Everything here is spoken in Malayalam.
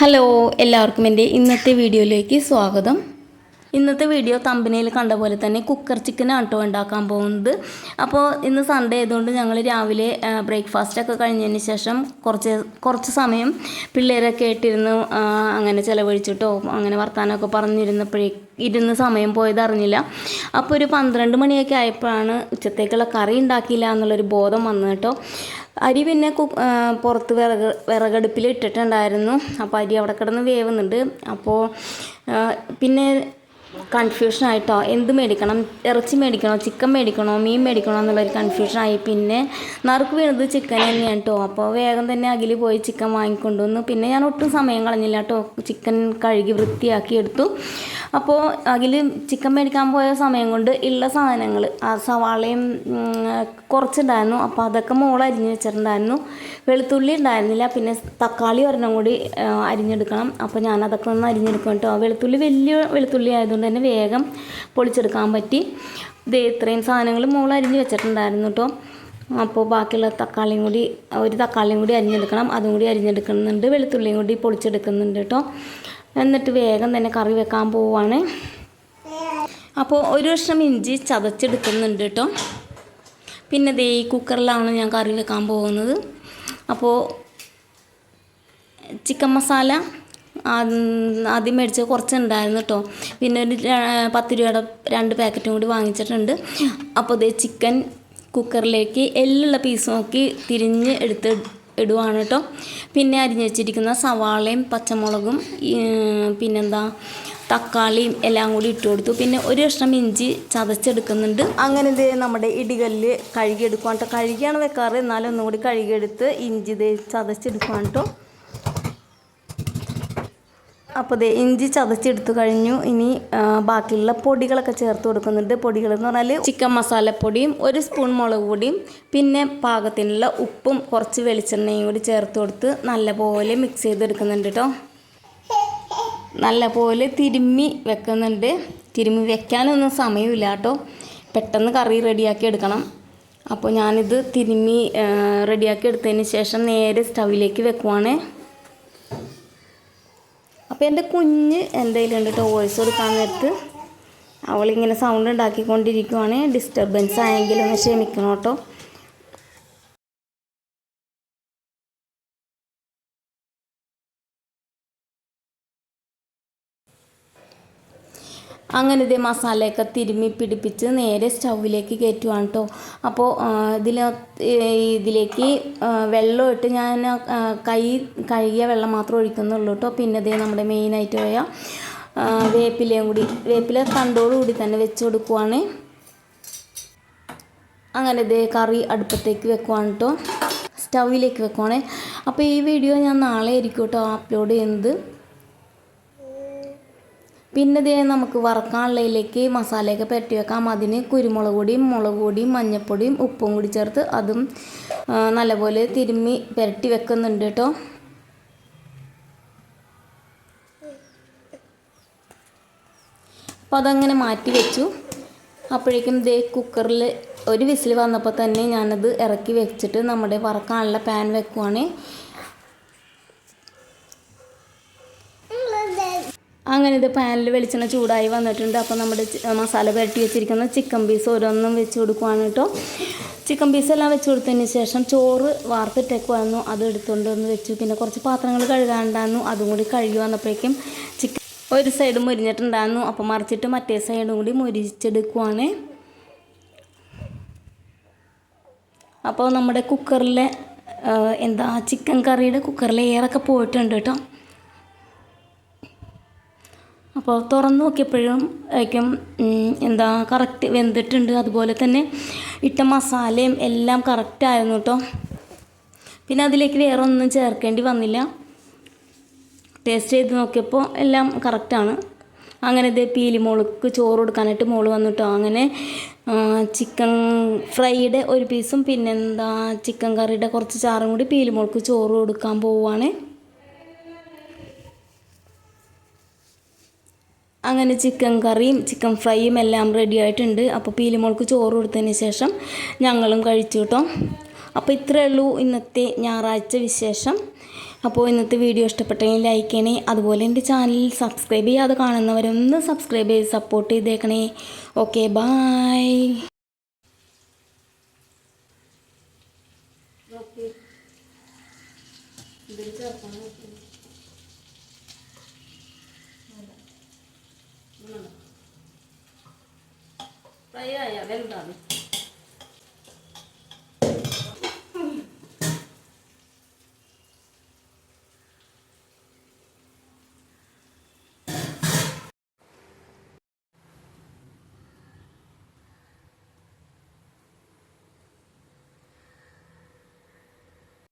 ഹലോ എല്ലാവർക്കും എന്റെ ഇന്നത്തെ വീഡിയോയിലേക്ക് സ്വാഗതം. ഇന്നത്തെ വീഡിയോ തമ്പനയിൽ കണ്ട പോലെ തന്നെ കുക്കർ ചിക്കനാണ് കേട്ടോ ഉണ്ടാക്കാൻ പോകുന്നത്. അപ്പോൾ ഇന്ന് സൺഡേ ആയതുകൊണ്ട് ഞങ്ങൾ രാവിലെ ബ്രേക്ക്ഫാസ്റ്റൊക്കെ കഴിഞ്ഞതിന് ശേഷം കുറച്ച് കുറച്ച് സമയം പിള്ളേരൊക്കെ ആയിട്ടിരുന്ന് അങ്ങനെ ചിലവഴിച്ചിട്ടോ അങ്ങനെ വർത്താനമൊക്കെ പറഞ്ഞിരുന്നപ്പോഴേ ഇരുന്ന് സമയം പോയതറിഞ്ഞില്ല അപ്പോൾ ഒരു പന്ത്രണ്ട് മണിയൊക്കെ ആയപ്പോഴാണ് ഉച്ചത്തേക്കുള്ള കറി ഉണ്ടാക്കിയില്ല എന്നുള്ളൊരു ബോധം വന്നു കേട്ടോ. അരി പിന്നെ കു പുറത്ത് വിറക് വിറകടുപ്പിൽ ഇട്ടിട്ടുണ്ടായിരുന്നു. അപ്പോൾ അരി അവിടെ കിടന്ന് വേവുന്നുണ്ട്. അപ്പോൾ പിന്നെ കൺഫ്യൂഷൻ ആയിട്ടോ. എന്ത് മേടിക്കണം? ഇറച്ചി മേടിക്കണോ? ചിക്കൻ മേടിക്കണോ? മീൻ മേടിക്കണോ എന്നുള്ളൊരു കൺഫ്യൂഷനായി പിന്നെ നറുക്ക് വീണത് ചിക്കൻ തന്നെയാണ് കേട്ടോ അപ്പോൾ വേഗം തന്നെ അകിൽ പോയി ചിക്കൻ വാങ്ങിക്കൊണ്ടുവന്നു. പിന്നെ ഞാൻ ഒട്ടും സമയം കളഞ്ഞില്ല കേട്ടോ ചിക്കൻ കഴുകി വൃത്തിയാക്കി എടുത്തു. അപ്പോൾ അതിൽ ചിക്കൻ മേടിക്കാൻ പോയ സമയം കൊണ്ട് ഉള്ള സാധനങ്ങൾ ആ സവാളയും കുറച്ചുണ്ടായിരുന്നു. അപ്പോൾ അതൊക്കെ മോൾ അരിഞ്ഞ് വെച്ചിട്ടുണ്ടായിരുന്നു. വെളുത്തുള്ളി ഉണ്ടായിരുന്നില്ല പിന്നെ തക്കാളി ഒരെണ്ണം കൂടി അരിഞ്ഞെടുക്കണം. അപ്പോൾ ഞാൻ അതൊക്കെ ഒന്ന് അരിഞ്ഞെടുക്കണം കേട്ടോ വെളുത്തുള്ളി വലിയ വെളുത്തുള്ളി ആയതുകൊണ്ട് തന്നെ വേഗം പൊളിച്ചെടുക്കാൻ പറ്റി. ഇത് ഇത്രയും സാധനങ്ങൾ മോൾ അരിഞ്ഞ് വെച്ചിട്ടുണ്ടായിരുന്നു കേട്ടോ അപ്പോൾ ബാക്കിയുള്ള തക്കാളിയും കൂടി ഒരു തക്കാളിയും കൂടി അരിഞ്ഞെടുക്കണം. അതും കൂടി അരിഞ്ഞെടുക്കുന്നുണ്ട്. വെളുത്തുള്ളിയും കൂടി പൊളിച്ചെടുക്കുന്നുണ്ട് കേട്ടോ എന്നിട്ട് വേഗം തന്നെ കറി വെക്കാൻ പോവാണ്. അപ്പോൾ ഒരു വർഷം ഇഞ്ചി ചതച്ചെടുക്കുന്നുണ്ട് കേട്ടോ പിന്നെ ദേ ഈ കുക്കറിലാണ് ഞാൻ കറി വെക്കാൻ പോകുന്നത്. അപ്പോൾ ചിക്കൻ മസാല ആദ്യം മേടിച്ച് കുറച്ച് ഉണ്ടായിരുന്നു കേട്ടോ പിന്നെ ഒരു പത്ത് രൂപയുടെ രണ്ട് പാക്കറ്റും കൂടി വാങ്ങിച്ചിട്ടുണ്ട്. അപ്പോൾ ദേ ചിക്കൻ കുക്കറിലേക്ക് എല്ലുള്ള പീസ് നോക്കി തിരിഞ്ഞ് എടുത്ത് ഇടുവാണ് കേട്ടോ പിന്നെ അരിഞ്ഞ് വെച്ചിരിക്കുന്ന സവാളയും പച്ചമുളകും പിന്നെന്താ തക്കാളിയും എല്ലാം കൂടി ഇട്ട് കൊടുത്തു. പിന്നെ ഒരു കഷ്ണം ഇഞ്ചി ചതച്ചെടുക്കുന്നുണ്ട്. അങ്ങനെ ഇത് നമ്മുടെ ഇടികല്ല് കഴുകിയെടുക്കുവാണ് കേട്ടോ കഴുകിയാണ് വെക്കാറ്. എന്നാലും ഒന്നും കൂടി കഴുകിയെടുത്ത് ഇഞ്ചി ഇത് ചതച്ചെടുക്കുവാണ് കേട്ടോ അപ്പോൾ ദേ ഇഞ്ചി ചതച്ചെടുത്തു കഴിഞ്ഞു. ഇനി ബാക്കിയുള്ള പൊടികളൊക്കെ ചേർത്ത് കൊടുക്കുന്നുണ്ട്. പൊടികൾ എന്ന് പറഞ്ഞാൽ ചിക്കൻ മസാലപ്പൊടിയും ഒരു സ്പൂൺ മുളക് പൊടിയും പിന്നെ പാകത്തിനുള്ള ഉപ്പും കുറച്ച് വെളിച്ചെണ്ണയും കൂടി ചേർത്ത് കൊടുത്ത് നല്ലപോലെ മിക്സ് ചെയ്തെടുക്കുന്നുണ്ട് കേട്ടോ നല്ലപോലെ തിരുമ്മി വെക്കുന്നുണ്ട്. തിരുമ്മി വെക്കാനൊന്നും സമയമില്ല കേട്ടോ പെട്ടെന്ന് കറി റെഡിയാക്കി എടുക്കണം. അപ്പോൾ ഞാനിത് തിരുമ്മി റെഡിയാക്കി എടുത്തതിന് ശേഷം നേരെ സ്റ്റവിലേക്ക് വെക്കുവാണേ. അപ്പോൾ എന്റെ കുഞ്ഞ് കയ്യിലുണ്ട് കേട്ടോ വോയിസ് കൊടുക്കാൻ നേരത്ത് അവളിങ്ങനെ സൗണ്ട് ഉണ്ടാക്കിക്കൊണ്ടിരിക്കുവാണ്. ഡിസ്റ്റർബൻസ് ആയെങ്കിലും ക്ഷമിക്കണം കേട്ടോ. അങ്ങനെ ഇതേ മസാലയൊക്കെ തിരുമ്മി പിടിപ്പിച്ച് നേരെ സ്റ്റൗവിലേക്ക് കയറ്റുവാണ് കേട്ടോ അപ്പോൾ ഇതിൽ ഇതിലേക്ക് വെള്ളം ഇട്ട് ഞാൻ കൈ കഴുകിയ വെള്ളം മാത്രം ഒഴിക്കുന്നുള്ളൂ കേട്ടോ പിന്നെ ഇതേ നമ്മുടെ മെയിനായിട്ട് പോയ വേപ്പിലയും കൂടി വേപ്പില കൂടി തന്നെ വെച്ച് കൊടുക്കുവാണ്. അങ്ങനെ ഇതേ കറി അടുപ്പത്തേക്ക് വെക്കുവാണ് കേട്ടോ സ്റ്റൗവിലേക്ക് വെക്കുവാണ്. അപ്പോൾ ഈ വീഡിയോ ഞാൻ നാളെ ആയിരിക്കും കേട്ടോ അപ്ലോഡ് ചെയ്യുന്നത്. പിന്നെ ഇതേ നമുക്ക് വറക്കാനുള്ളതിലേക്ക് മസാലയൊക്കെ പുരട്ടി വെക്കാം. അതിന് കുരുമുളക് പൊടിയും മുളക് പൊടിയും മഞ്ഞൾപ്പൊടിയും ഉപ്പും കൂടി ചേർത്ത് അതും നല്ലപോലെ തിരുമ്മി പെരട്ടി വെക്കുന്നുണ്ട് കേട്ടോ. അപ്പോൾ അതങ്ങനെ മാറ്റി വെച്ചു. അപ്പോഴേക്കും ദേ കുക്കറിൽ ഒരു വിസിൽ വന്നപ്പോൾ തന്നെ ഞാനത് ഇറക്കി വെച്ചിട്ട് നമ്മുടെ വറക്കാനുള്ള പാൻ വെക്കുവാണ്. അങ്ങനെ ഇത് പാനിൽ വെളിച്ചെണ്ണ ചൂടായി വന്നിട്ടുണ്ട്. അപ്പോൾ നമ്മുടെ മസാല പുരട്ടി വെച്ചിരിക്കുന്ന ചിക്കൻ പീസ് ഓരോന്നും വെച്ച് കൊടുക്കുവാണ് കേട്ടോ. ചിക്കൻ പീസ് എല്ലാം വെച്ച് കൊടുത്തതിന് ശേഷം ചോറ് വാർത്തിട്ടേക്കുമായിരുന്നു അത് എടുത്തുകൊണ്ട് വന്ന് വെച്ചു. പിന്നെ കുറച്ച് പാത്രങ്ങൾ കഴുകാണ്ടായിരുന്നു അതും കൂടി കഴുകി വന്നപ്പോഴേക്കും ചിക്കൻ ഒരു സൈഡ് മുരിഞ്ഞിട്ടുണ്ടായിരുന്നു. അപ്പോൾ മറിച്ചിട്ട് മറ്റേ സൈഡും കൂടി മുരിച്ചെടുക്കുവാണ്. അപ്പോൾ നമ്മുടെ കുക്കറിലെ എന്താ ചിക്കൻ കറിയുടെ കുക്കറിലെ എയറൊക്കെ പോയിട്ടുണ്ട് കേട്ടോ. അപ്പോൾ തുറന്ന് നോക്കിയപ്പോഴും ആയിരിക്കും എന്താ കറക്റ്റ് വെന്തിട്ടുണ്ട്. അതുപോലെ തന്നെ ഇട്ട മസാലയും എല്ലാം കറക്റ്റ് ആയിരുന്നു കേട്ടോ. പിന്നെ അതിലേക്ക് വേറെ ഒന്നും ചേർക്കേണ്ടി വന്നില്ല. ടേസ്റ്റ് ചെയ്ത് നോക്കിയപ്പോൾ എല്ലാം കറക്റ്റാണ് അങ്ങനെ ഇതേ പീലി മോൾക്ക് ചോറ് കൊടുക്കാനായിട്ട് മോൾ കേട്ടോ. അങ്ങനെ ചിക്കൻ ഫ്രൈയുടെ ഒരു പീസും പിന്നെന്താ ചിക്കൻ കറിയുടെ കുറച്ച് ചാറും കൂടി പീലി മോൾക്ക് ചോറ് കൊടുക്കാൻ പോവുകയാണ് അങ്ങനെ ചിക്കൻ കറിയും ചിക്കൻ ഫ്രൈയും എല്ലാം റെഡി ആയിട്ടുണ്ട്. അപ്പോൾ പീലിമോൾക്ക് ചോറ് കൊടുത്തതിന് ശേഷം ഞങ്ങളും കഴിച്ചു കേട്ടോ. അപ്പോൾ ഇത്രയേ ഉള്ളൂ ഇന്നത്തെ ഞായറാഴ്ച വിശേഷം. അപ്പോൾ ഇന്നത്തെ വീഡിയോ ഇഷ്ടപ്പെട്ടെങ്കിൽ ലൈക്ക് ചെയ്യണേ. അതുപോലെ എന്റെ ചാനൽ സബ്സ്ക്രൈബ് ചെയ്യാതെ കാണുന്നവരൊന്ന് സബ്സ്ക്രൈബ് ചെയ്ത് സപ്പോർട്ട് ചെയ്തേക്കണേ. ഓക്കെ ബായ് ഇതിൽ ചേർക്കാൻ અહીંયા વહેલું આવે